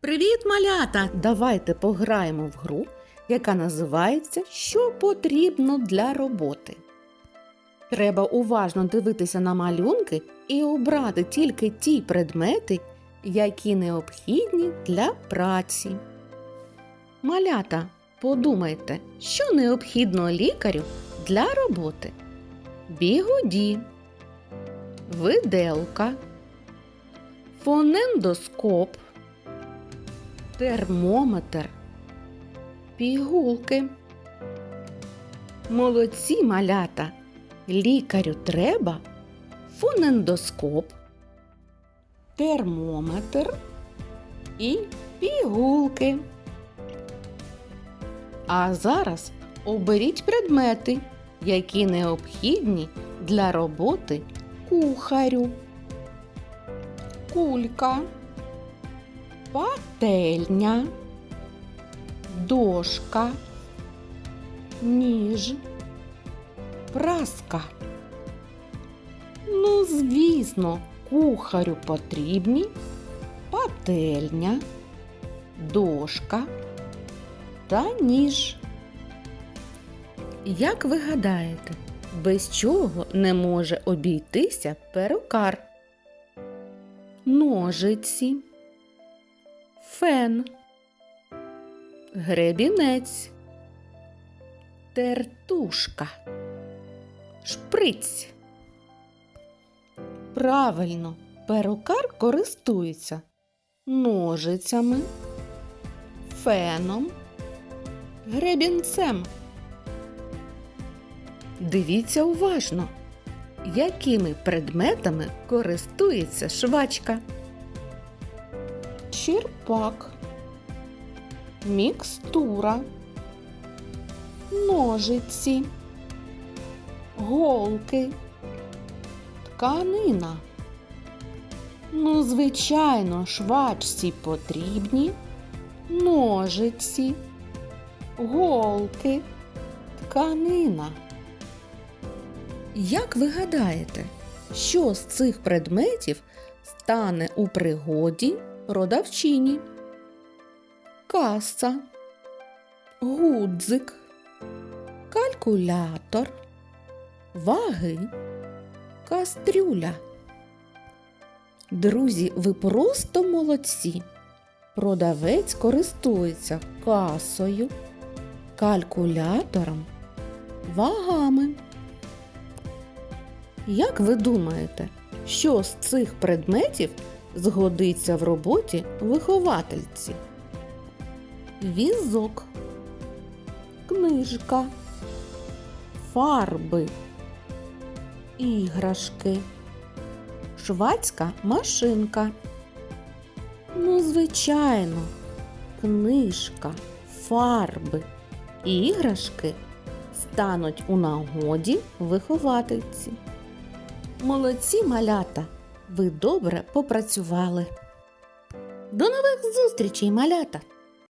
Привіт, малята! Давайте пограємо в гру, яка називається Що потрібно для роботи. Треба уважно дивитися на малюнки і обрати тільки ті предмети, які необхідні для праці. Малята, подумайте, що необхідно лікарю для роботи. Бігоді, виделка, фонендоскоп термометр, пігулки. Молодці малята. Лікарю треба фонендоскоп, термометр і пігулки. А зараз оберіть предмети, які необхідні для роботи кухарю. Кулька пательня, дошка, ніж, праска. Ну, звісно, кухарю потрібні пательня, дошка та ніж. Як ви гадаєте, без чого не може обійтися перукар? Ножиці фен, гребінець, тертушка, шприць. Правильно, перукар користується ножицями, феном, гребінцем. Дивіться уважно, якими предметами користується швачка черпак, мікстура, ножиці, голки, тканина. Ну, звичайно, швачці потрібні. Ножиці, голки, тканина. Як ви гадаєте, що з цих предметів стане у пригоді продавчині, каса, гудзик, калькулятор, ваги, кастрюля. Друзі, ви просто молодці. Продавець користується касою, калькулятором, вагами. Як ви думаєте, що з цих предметів згодиться в роботі виховательці? Візок, книжка, фарби, іграшки, швацька машинка. Ну, звичайно, книжка, фарби, іграшки стануть у нагоді виховательці. Молодці малята! Ви добре попрацювали. До нових зустрічей, малята!